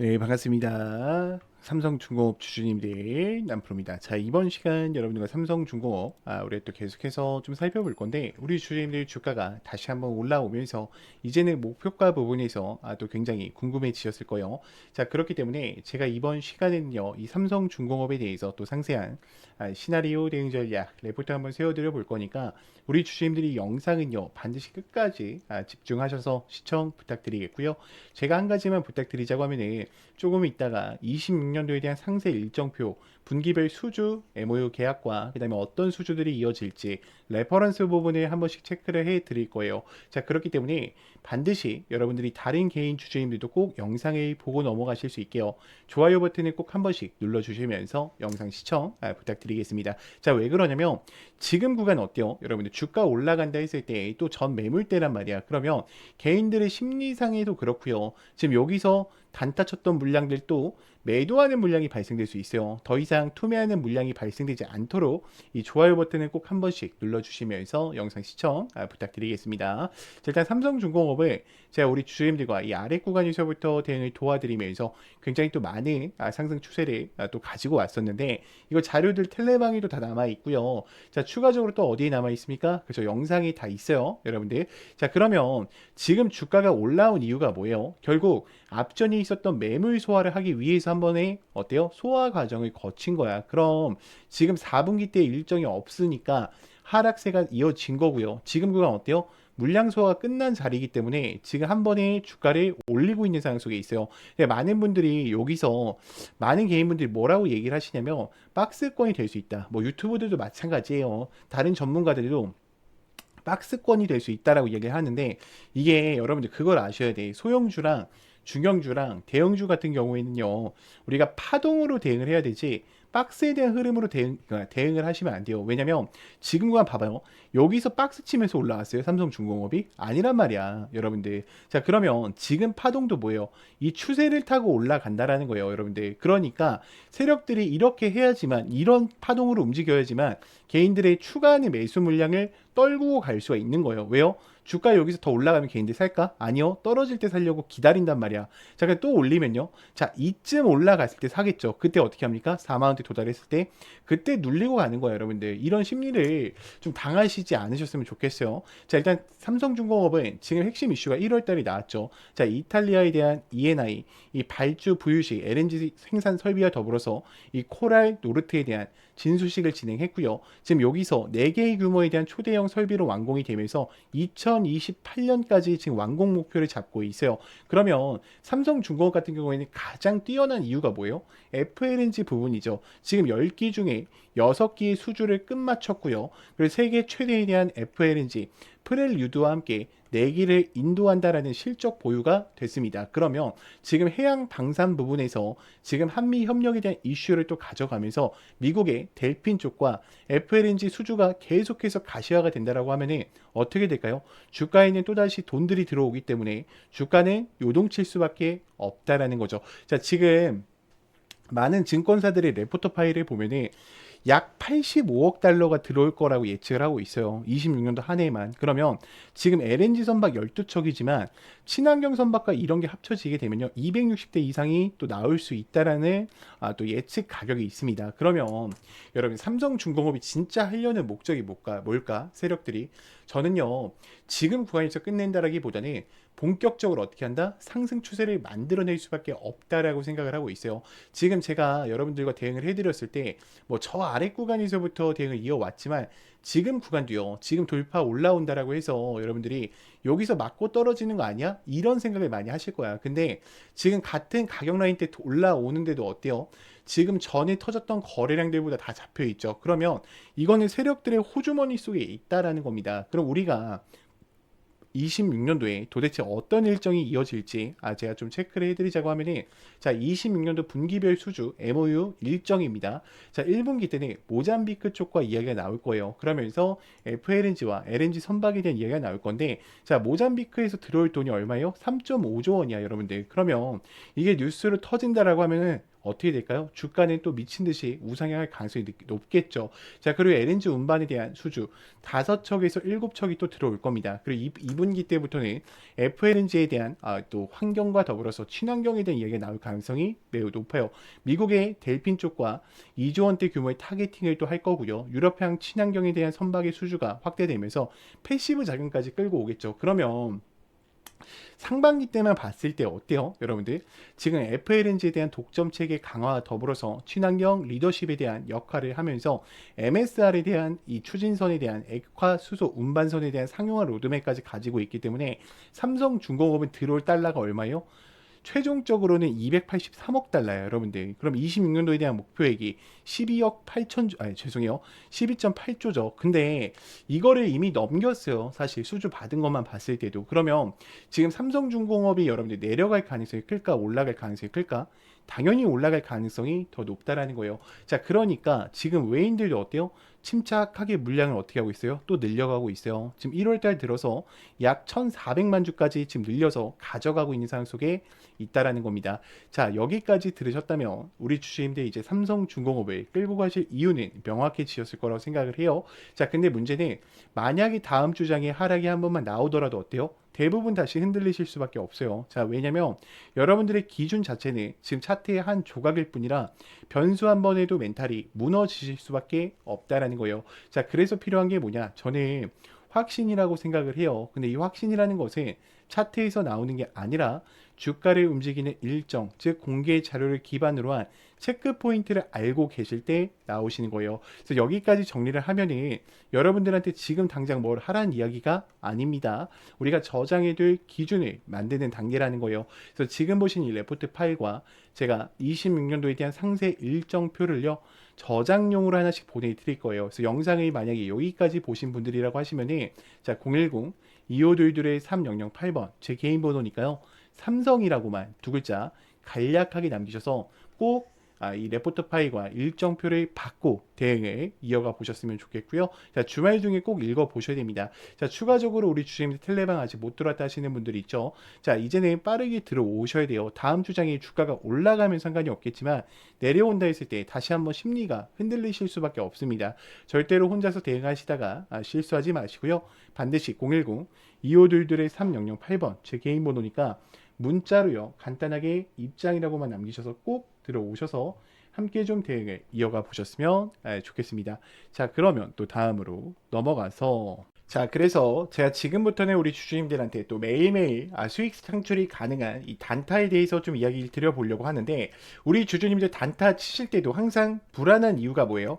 네, 반갑습니다. 삼성중공업 주주님들 남프로입니다. 자, 이번 시간 여러분들과 삼성중공업 아, 우리 또 계속해서 좀 살펴볼 건데 우리 주주님들 주가가 다시 한번 올라오면서 이제는 목표가 부분에서 아, 또 굉장히 궁금해지셨을 거예요. 자, 그렇기 때문에 제가 이번 시간에는요, 이 삼성중공업에 대해서 또 상세한 아, 시나리오 대응 전략 레포트 한번 세워드려 볼 거니까 우리 주주님들이 영상은요 반드시 끝까지 아, 집중하셔서 시청 부탁드리겠고요. 제가 한 가지만 부탁드리자고 하면은 조금 있다가 26년도에 대한 상세 일정표, 분기별 수주, MOU 계약과 그다음에 어떤 수주들이 이어질지 레퍼런스 부분을 한 번씩 체크를 해 드릴 거예요. 자, 그렇기 때문에 반드시 여러분들이 다른 개인 주주님들도 꼭 영상을 보고 넘어가실 수 있게요. 좋아요 버튼을 꼭 한 번씩 눌러 주시면서 영상 시청 아, 부탁드리겠습니다. 자, 왜 그러냐면 지금 구간 어때요? 여러분들 주가 올라간다 했을 때 또 전 매물대란 말이야. 그러면 개인들의 심리상에도 그렇고요. 지금 여기서 단타 쳤던 물량들 또 매도하는 물량이 발생될 수 있어요. 더 이상 투매하는 물량이 발생되지 않도록 이 좋아요 버튼을 꼭 한 번씩 눌러주시면서 영상 시청 아, 부탁드리겠습니다. 자, 일단 삼성중공업을 제가 우리 주주님들과 이 아래 구간에서부터 대응을 도와드리면서 굉장히 또 많은 아, 상승 추세를 아, 또 가지고 왔었는데 이거 자료들 텔레방에도 다 남아 있고요. 자 추가적으로 또 어디에 남아 있습니까? 그래서 영상이 다 있어요, 여러분들. 자 그러면 지금 주가가 올라온 이유가 뭐예요? 결국 앞전에 있었던 매물 소화를 하기 위해서 한 번에 어때요? 소화 과정을 거친 거야. 그럼 지금 4분기 때 일정이 없으니까 하락세가 이어진 거고요. 지금 그건 어때요? 물량 소화가 끝난 자리이기 때문에 지금 한 번에 주가를 올리고 있는 상황 속에 있어요. 많은 분들이 여기서 많은 개인분들이 뭐라고 얘기를 하시냐면 박스권이 될 수 있다. 뭐 유튜브들도 마찬가지예요. 다른 전문가들도 박스권이 될 수 있다라고 얘기를 하는데 이게 여러분들 그걸 아셔야 돼. 소형주랑 중형주랑 대형주 같은 경우에는요, 우리가 파동으로 대응을 해야 되지, 박스에 대한 흐름으로 대응, 그러니까 대응을 하시면 안 돼요. 왜냐면, 지금 구간 봐봐요. 여기서 박스 치면서 올라왔어요. 삼성중공업이? 아니란 말이야, 여러분들. 자, 그러면 지금 파동도 뭐예요? 이 추세를 타고 올라간다라는 거예요, 여러분들. 그러니까 세력들이 이렇게 해야지만, 이런 파동으로 움직여야지만, 개인들의 추가하는 매수 물량을 떨구고 갈 수가 있는 거예요. 왜요? 주가 여기서 더 올라가면 개인들 살까? 아니요. 떨어질 때 살려고 기다린단 말이야. 자, 그럼 또 올리면요. 자, 이쯤 올라갔을 때 사겠죠. 그때 어떻게 합니까? 4만원대 도달했을 때. 그때 눌리고 가는 거예요, 여러분들. 이런 심리를 좀 당하시지 않으셨으면 좋겠어요. 자, 일단 삼성중공업은 지금 핵심 이슈가 1월 달에 나왔죠. 자, 이탈리아에 대한 ENI, 이 발주 부유식, LNG 생산 설비와 더불어서 이 코랄 노르트에 대한 진수식을 진행했고요. 지금 여기서 4개의 규모에 대한 초대형 설비로 완공이 되면서 2028년까지 지금 완공 목표를 잡고 있어요. 그러면 삼성중공업 같은 경우에는 가장 뛰어난 이유가 뭐예요? FLNG 부분이죠. 지금 10기 중에 6기의 수주를 끝마쳤고요. 그리고 세계 최대에 대한 FLNG 프렐류드와 함께 4기를 인도한다라는 실적 보유가 됐습니다. 그러면 지금 해양 방산 부분에서 지금 한미 협력에 대한 이슈를 또 가져가면서 미국의 델핀 쪽과 FLNG 수주가 계속해서 가시화가 된다라고 하면은 어떻게 될까요? 주가에는 또다시 돈들이 들어오기 때문에 주가는 요동칠 수밖에 없다라는 거죠. 자, 지금 많은 증권사들의 레포터 파일을 보면은 약 85억 달러가 들어올 거라고 예측을 하고 있어요. 26년도 한 해에만. 그러면 지금 LNG 선박 12척이지만 친환경 선박과 이런 게 합쳐지게 되면요. 260대 이상이 또 나올 수 있다라는 아, 또 예측 가격이 있습니다. 그러면 여러분 삼성중공업이 진짜 하려는 목적이 뭘까? 뭘까? 세력들이 저는요. 지금 구간에서 끝낸다라기보다는 본격적으로 어떻게 한다? 상승 추세를 만들어낼 수밖에 없다라고 생각을 하고 있어요. 지금 제가 여러분들과 대응을 해드렸을 때 뭐 저 아래 구간에서부터 대응을 이어왔지만 지금 구간도요. 지금 돌파 올라온다라고 해서 여러분들이 여기서 맞고 떨어지는 거 아니야? 이런 생각을 많이 하실 거야. 근데 지금 같은 가격 라인 때 올라오는데도 어때요? 지금 전에 터졌던 거래량들보다 다 잡혀 있죠. 그러면 이거는 세력들의 호주머니 속에 있다라는 겁니다. 그럼 우리가 26년도에 도대체 어떤 일정이 이어질지 아 제가 좀 체크를 해드리자고 하면은 자 26년도 분기별 수주 MOU 일정입니다. 자 1분기 때는 모잠비크 쪽과 이야기가 나올 거예요. 그러면서 FLNG와 LNG 선박에 대한 이야기가 나올 건데 자 모잠비크에서 들어올 돈이 얼마예요? 3.5조 원이야 여러분들. 그러면 이게 뉴스로 터진다라고 하면은 어떻게 될까요? 주가는 또 미친 듯이 우상향할 가능성이 높- 높겠죠. 자, 그리고 LNG 운반에 대한 수주 다섯 척에서 일곱 척이 또 들어올 겁니다. 그리고 2, 분기 때부터는 FLNG에 대한 아, 또 환경과 더불어서 친환경에 대한 이야기가 나올 가능성이 매우 높아요. 미국의 델핀 쪽과 2조 원대 규모의 타겟팅을 또 할 거고요. 유럽향 친환경에 대한 선박의 수주가 확대되면서 패시브 자금까지 끌고 오겠죠. 그러면 상반기 때만 봤을 때 어때요? 여러분들 지금 FLNG에 대한 독점 체계 강화와 더불어서 친환경 리더십에 대한 역할을 하면서 MSR에 대한 이 추진선에 대한 액화 수소 운반선에 대한 상용화 로드맵까지 가지고 있기 때문에 삼성중공업은 들어올 달러가 얼마예요? 최종적으로는 283억 달러예요, 여러분들. 그럼 26년도에 대한 목표액이 12억 8천, 아니 죄송해요, 12.8조죠. 근데 이거를 이미 넘겼어요. 사실 수주 받은 것만 봤을 때도. 그러면 지금 삼성중공업이 여러분들 내려갈 가능성이 클까, 올라갈 가능성이 클까? 당연히 올라갈 가능성이 더 높다라는 거예요. 자, 그러니까 지금 외인들도 어때요? 침착하게 물량을 어떻게 하고 있어요? 또 늘려가고 있어요. 지금 1월달 들어서 약 1,400만 주까지 지금 늘려서 가져가고 있는 상황 속에 있다라는 겁니다. 자, 여기까지 들으셨다면 우리 주주님들 이제 삼성중공업을 끌고 가실 이유는 명확해지셨을 거라고 생각을 해요. 자, 근데 문제는 만약에 다음 주장에 하락이 한 번만 나오더라도 어때요? 대부분 다시 흔들리실 수밖에 없어요. 자, 왜냐면 여러분들의 기준 자체는 지금 차트의 한 조각일 뿐이라 변수 한 번에도 멘탈이 무너지실 수밖에 없다라는 거예요. 자, 그래서 필요한 게 뭐냐? 저는 확신이라고 생각을 해요. 근데 이 확신이라는 것은 차트에서 나오는 게 아니라 주가를 움직이는 일정, 즉 공개 자료를 기반으로 한 체크 포인트를 알고 계실 때 나오시는 거예요. 그래서 여기까지 정리를 하면은 여러분들한테 지금 당장 뭘 하라는 이야기가 아닙니다. 우리가 저장해둘 기준을 만드는 단계라는 거예요. 그래서 지금 보신 이 레포트 파일과 제가 26년도에 대한 상세 일정표를요. 저장용으로 하나씩 보내드릴 거예요. 그래서 영상을 만약에 여기까지 보신 분들이라고 하시면은 자 010 2522의 3008번 제 개인 번호니까요. 삼성이라고만 두 글자 간략하게 남기셔서 꼭 아, 이 레포트 파일과 일정표를 받고 대응을 이어가 보셨으면 좋겠고요. 자, 주말 중에 꼭 읽어 보셔야 됩니다. 자, 추가적으로 우리 주주님들 텔레방 아직 못 들어왔다 하시는 분들이 있죠. 자, 이제는 빠르게 들어오셔야 돼요. 다음 주장에 주가가 올라가면 상관이 없겠지만 내려온다 했을 때 다시 한번 심리가 흔들리실 수밖에 없습니다. 절대로 혼자서 대응하시다가 아, 실수하지 마시고요. 반드시 010 2522의 3008번 제 개인 번호니까 문자로요. 간단하게 입장이라고만 남기셔서 꼭 들어오셔서 함께 좀 대응을 이어가 보셨으면 아, 좋겠습니다. 자, 그러면 또 다음으로 넘어가서 자, 그래서 제가 지금부터는 우리 주주님들한테 또 매일매일 아, 수익 창출이 가능한 이 단타에 대해서 좀 이야기를 드려보려고 하는데 우리 주주님들 단타 치실 때도 항상 불안한 이유가 뭐예요?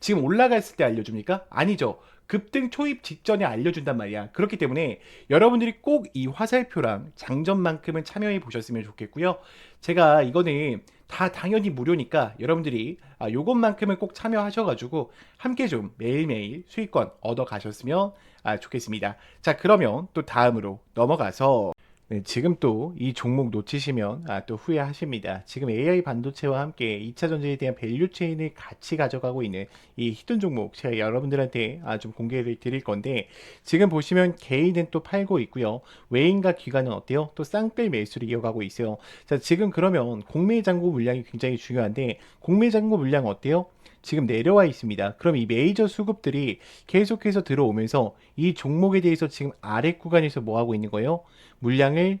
지금 올라갔을 때 알려줍니까? 아니죠. 급등 초입 직전에 알려준단 말이야. 그렇기 때문에 여러분들이 꼭 이 화살표랑 장전만큼은 참여해 보셨으면 좋겠고요. 제가 이거는 다 당연히 무료니까 여러분들이 아, 요것만큼은 꼭 참여하셔가지고 함께 좀 매일매일 수익권 얻어 가셨으면 아, 좋겠습니다. 자, 그러면 또 다음으로 넘어가서 네, 지금 또 이 종목 놓치시면 아, 또 후회하십니다. 지금 AI 반도체와 함께 2차 전지에 대한 밸류 체인을 같이 가져가고 있는 이 히든 종목 제가 여러분들한테 아, 좀 공개를 드릴 건데 지금 보시면 개인은 또 팔고 있고요. 외인과 기관은 어때요? 또 쌍끌 매수를 이어가고 있어요. 자, 지금 그러면 공매 잔고 물량이 굉장히 중요한데 공매 잔고 물량 어때요? 지금 내려와 있습니다. 그럼 이 메이저 수급들이 계속해서 들어오면서 이 종목에 대해서 지금 아래 구간에서 뭐 하고 있는 거예요? 물량을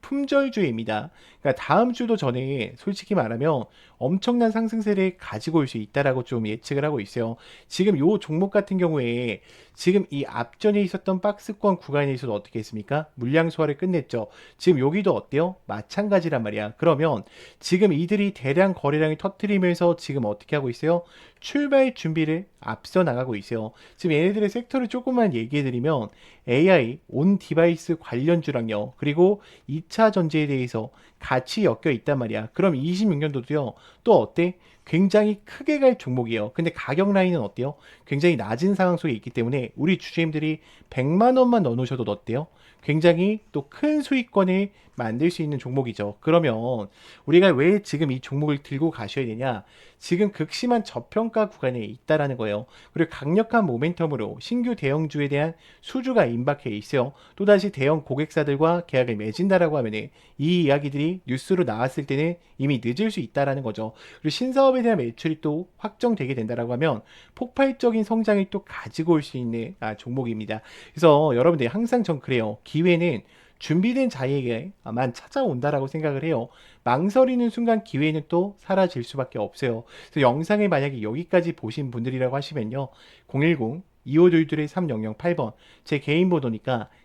품절주입니다. 그러니까 다음 주도 전에 솔직히 말하면 엄청난 상승세를 가지고 올 수 있다라고 좀 예측을 하고 있어요. 지금 요 종목 같은 경우에 지금 이 앞전에 있었던 박스권 구간에 있어서 어떻게 했습니까? 물량 소화를 끝냈죠. 지금 여기도 어때요? 마찬가지란 말이야. 그러면 지금 이들이 대량 거래량을 터트리면서 지금 어떻게 하고 있어요? 출발 준비를 앞서 나가고 있어요. 지금 얘네들의 섹터를 조금만 얘기해 드리면 AI, 온 디바이스 관련주랑요. 그리고 2차 전지에 대해서 같이 엮여 있단 말이야. 그럼 26년도도요. 또 어때? 굉장히 크게 갈 종목이에요. 근데 가격 라인은 어때요? 굉장히 낮은 상황 속에 있기 때문에 우리 주주님들이 100만 원만 넣어 놓으셔도 어때요? 굉장히 또 큰 수익권을 만들 수 있는 종목이죠. 그러면 우리가 왜 지금 이 종목을 들고 가셔야 되냐? 지금 극심한 저평가 구간에 있다라는 거예요. 그리고 강력한 모멘텀으로 신규 대형주에 대한 수주가 임박해 있어요. 또다시 대형 고객사들과 계약을 맺은다라고 하면 이 이야기들이 뉴스로 나왔을 때는 이미 늦을 수 있다라는 거죠. 그리고 신사업에 대한 매출이 또 확정되게 된다라고 하면 폭발적인 성장을 또 가지고 올 수 있는 아, 종목입니다. 그래서 여러분들 항상 전 그래요. 기회는 준비된 자에게만 찾아온다라고 생각을 해요. 망설이는 순간 기회는 또 사라질 수밖에 없어요. 그래서 영상을 만약에 여기까지 보신 분들이라고 하시면요. 010 2522의 3008번 제 개인 번호니까